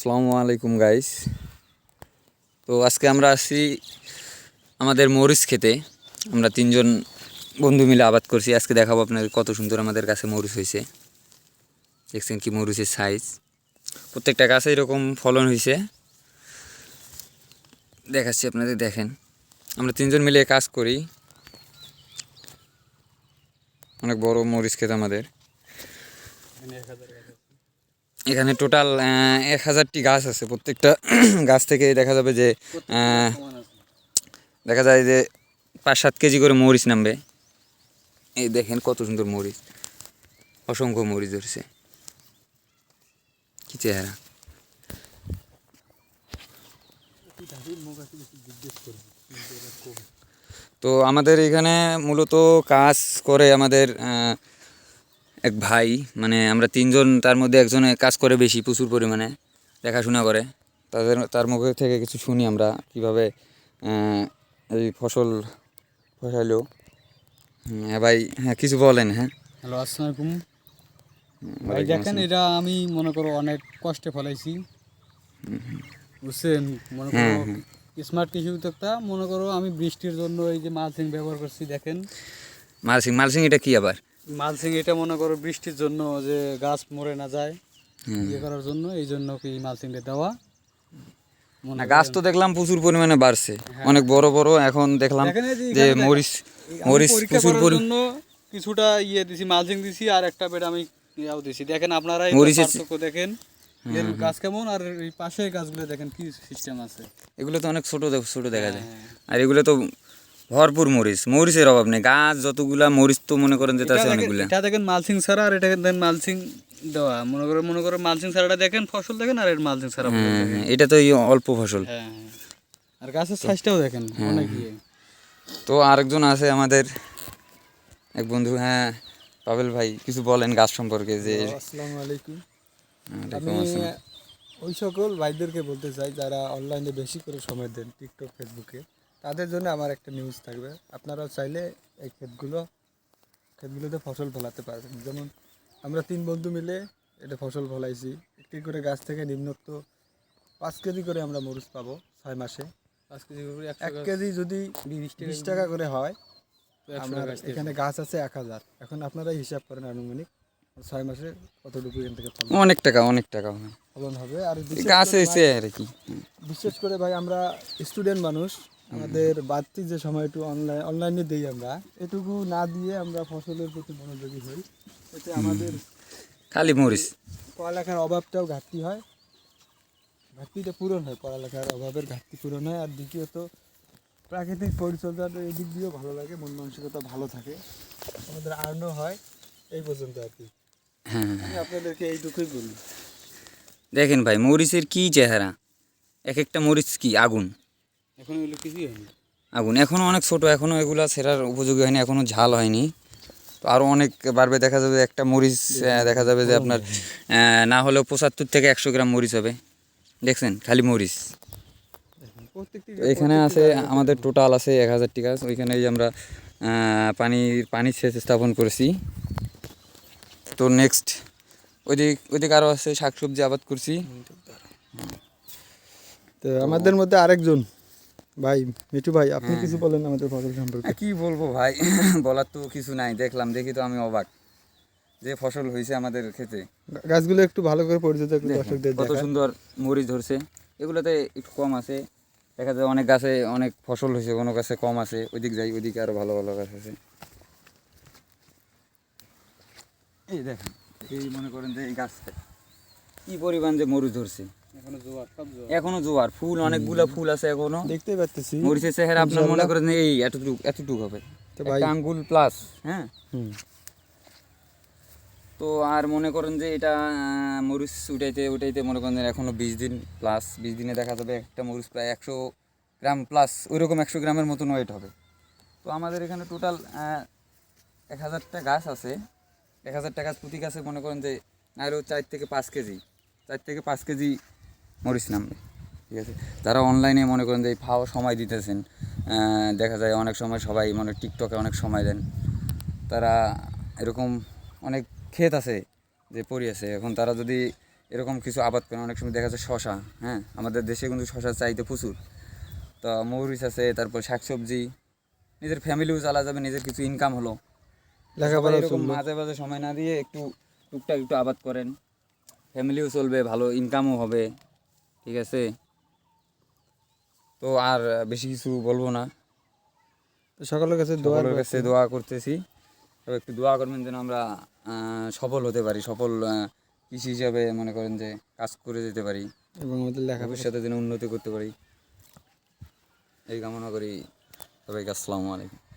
আসসালামু আলাইকুম গাইস তো আজকে আমরা আসছি আমাদের মরিচ খেতে। আমরা তিনজন বন্ধু মিলে আবাদ করছি। আজকে দেখাবো আপনাদের কত সুন্দর আমাদের কাছে মরিচ হয়েছে। দেখছেন কি মরিচের সাইজ প্রত্যেকটা গাছে এরকম ফলন হয়েছে। দেখাচ্ছি আপনাদের, দেখেন। আমরা তিনজন মিলে কাজ করি। অনেক বড় মরিচ খেত আমাদের। এখানে টোটাল এক হাজারটি গাছ আছে। প্রত্যেকটা গাছ থেকে দেখা যাবে যে দেখা যায় যে পাঁচ সাত কেজি করে মরিচ নামবে। এই দেখেন কত সুন্দর মরিচ। অসংখ্য মরিচ ধরছে। কি চেহারা। তো আমাদের এখানে মূলত কাজ করে আমাদের এক ভাই মানে আমরা তিনজন তার মধ্যে একজনে কাজ করে বেশি প্রচুর পরিমাণে দেখাশোনা করে। তাদের তার মুখে থেকে কিছু শুনি আমরা কীভাবে এই ফসল ফসাইলো। হ্যাঁ ভাই হ্যাঁ কিছু বলেন হ্যাঁ। হ্যালো আসসালামাইকুম ভাই দেখেন এটা আমি মনে করো অনেক কষ্টে ফলাইছি। বুঝছেন? মনে হ্যাঁ, করো স্মার্ট কৃষি উদ্যোক্তা মনে করো আমি বৃষ্টির জন্য এই যে মালসিং ব্যবহার করছি দেখেন। মালসিং মালসিং এটা কি আবার? মালসিং এটা মনে করো বৃষ্টির জন্য যে গাছ মরে না যায় ইয়ে করার জন্য এই জন্য কি মালসিংটা দেওয়া? না গাছ তো দেখলাম প্রচুর পরিমাণে বাড়ছে। অনেক বড় বড় এখন দেখলাম যে মরিচ মরিচ প্রচুর করার পরি জন্য কিছুটা ইয়ে দিছি মালসিং দিছি আর একটা বেড আমি ইয়াও দিছি। দেখেন আপনারা মরিচের- দেখেন এর গাছ কেমন আর এই পাশের গাছগুলো দেখেন কি সিস্টেম আছে। এগুলো তো অনেক ছোট ছোট দেখা যায়। হ্যাঁ। আর এগুলো তো ভরপুর মরিচ। মরিচের অভাব নেই। গাছ যতগুলা মরিচ তো মনে করেন যে এটা আছে দেখেন- অনেকগুলা এটা দেখেন মালসিং ছাড়া আর এটা দেখেন মালসিং দেওয়া। মনে করে মনে করে মালসিং ছাড়াটা দেখেন ফসল দেখেন আর এর মালসিং ছাড়া হ্যাঁ এটা তো এই অল্প ফসল। হ্যাঁ হ্যাঁ। আর গাছের সাইজটাও দেখেন অনেক ইয়ে। তো আরেকজন আছে আমাদের এক বন্ধু হ্যাঁ পাবেল ভাই কিছু বলেন গাছ সম্পর্কে যে আসসালামু আলাইকুম। ওই সকল ভাইদেরকে বলতে চাই যারা অনলাইনে বেশি করে সময় দেন টিকটক ফেসবুকে তাদের জন্য আমার একটা নিউজ থাকবে। আপনারা চাইলে এই ক্ষেতগুলো ক্ষেতগুলোতে ফসল ফলাতে পারবেন। যেমন আমরা তিন বন্ধু মিলে এটা ফসল ফলাইছি। একটি করে গাছ থেকে নিম্নত পাঁচ কেজি করে আমরা মরিচ পাবো ছয় মাসে। পাঁচ কেজি করে এক কেজি যদি বিশ টাকা করে। হয় আমার এখানে গাছ আছে এক হাজার। এখন আপনারাই হিসাব করেন আনুমানিক ছয় মাসে কতটুকু এখান থেকে অনেক টাকা অনেক টাকা ফলন হবে। আর গাছ আর কি। বিশেষ করে ভাই আমরা স্টুডেন্ট মানুষ। আমাদের বাড়তি যে সময়টু অনলাইন অনলাইনে দিই আমরা এটুকু না দিয়ে আমরা ফসলের প্রতি মনোযোগী হই। এতে আমাদের খালি মরিচ। পড়ালেখার অভাবটাও ঘাটতি হয়। ঘাটতিটা পূরণ হয় পড়ালেখার অভাবের ঘাটতি পূরণ হয়। আর দ্বিতীয়ত প্রাকৃতিক পরিচর্যার এই দিক দিয়েও ভালো লাগে মন মানসিকতা ভালো থাকে। আমাদের আর্নও হয় এই পর্যন্ত আর কি। হ্যাঁ। আপনাদেরকে এইটুকুই বলি। দেখেন ভাই মরিচের কি চেহারা? এক একটা মরিচ কি? আগুন। এখন এগুলো কিছুই হয়নি। আগুন এখনও অনেক ছোট এখনও এগুলো সেরার উপযোগী হয়নি এখনও ঝাল হয়নি। তো আরও অনেক বাড়বে দেখা যাবে একটা মরিচ দেখা যাবে যে আপনার না হলেও পঁচাত্তর থেকে একশো গ্রাম মরিচ হবে। দেখছেন খালি মরিচ। এখানে আছে আমাদের টোটাল আছে এক হাজার টিকা ওইখানে আমরা পানি পানির সেচ স্থাপন করেছি। তো নেক্সট ওইদিক ওইদিকে আরও আছে শাকসবজি আবাদ করছি। তো আমাদের মধ্যে আরেকজন। ভাই মিঠু ভাই আপনি কিছু বলেন আমাদের ফসল সম্পর্কে। কি বলব ভাই? বলার তো কিছু নাই দেখলাম দেখি তো আমি অবাক। যে ফসল হয়েছে আমাদের গা- গাছগুলো একটু ভালো করে দেখেন, দর্শকদের কত সুন্দর মরিচ ধরছে। এগুলোতে একটু কম আছে। দেখা যায় অনেক গাছে অনেক ফসল হয়েছে কোনো গাছে কম আছে। ওইদিক যাই ওইদিকে আরও ভালো ভালো গাছ আছে। এই দেখেন এই মনে করেন যে এই গাছটা কি পরিমাণ যে মরিচ ধরছে। এখনও জোয়ার সব জোয়ার। এখনও জোয়ার ফুল অনেকগুলা ফুল আছে এখনও। দেখতেই পাচ্ছি মরিচের চেহারা আপনার মনে করেন এই এতটুকু এতটুকু হবে। আঙ্গুল প্লাস হ্যাঁ? তো আর মনে করেন যে এটা মরিচ উঠাইতে উঠাইতে মনে করেন এখনও বিশ দিন প্লাস বিশ দিনে দেখা যাবে একটা মরিচ প্রায় একশো গ্রাম প্লাস ওইরকম একশো গ্রামের মতন ওয়েট হবে। তো আমাদের এখানে টোটাল এক হাজারটা গাছ আছে। এক হাজারটা গাছ প্রতি গাছে মনে করেন যে আরও চার থেকে পাঁচ কেজি চার থেকে পাঁচ কেজি মরিচ নামবে ঠিক আছে? যারা অনলাইনে মনে করেন যে এই ফাও সময় দিতেছেন। দেখা যায় অনেক সময় সবাই মনে টিকটকে অনেক সময় দেন। তারা এরকম অনেক ক্ষেত আছে যে পড়ি আছে। এখন তারা যদি এরকম কিছু আবাদ করেন অনেক সময় দেখা যায় শশা হ্যাঁ? আমাদের দেশে কিন্তু শশার চাহিদা প্রচুর। তা মরিচ আছে তারপর শাকসবজি নিজের ফ্যামিলিও চালা যাবে নিজের কিছু ইনকাম হলো। লেখাপড়া এরকম মাঝে মাঝে সময় না দিয়ে একটু টুকটাক একটু আবাদ করেন। ফ্যামিলিও চলবে ভালো ইনকামও হবে। ঠিক আছে? তো আর বেশি কিছু বলব না। তো সকলের কাছে দোয়া সকলের কাছে দোয়া করতেছি। তবে একটু দোয়া করবেন যেন আমরা সফল হতে পারি সফল কৃষি হিসাবে মনে করেন যে কাজ করে যেতে পারি। এবং আমাদের লেখাপড়া ভবিষ্যতে যেন উন্নতি করতে পারি। এই কামনা করি। সবাইকে আসসালামু আলাইকুম।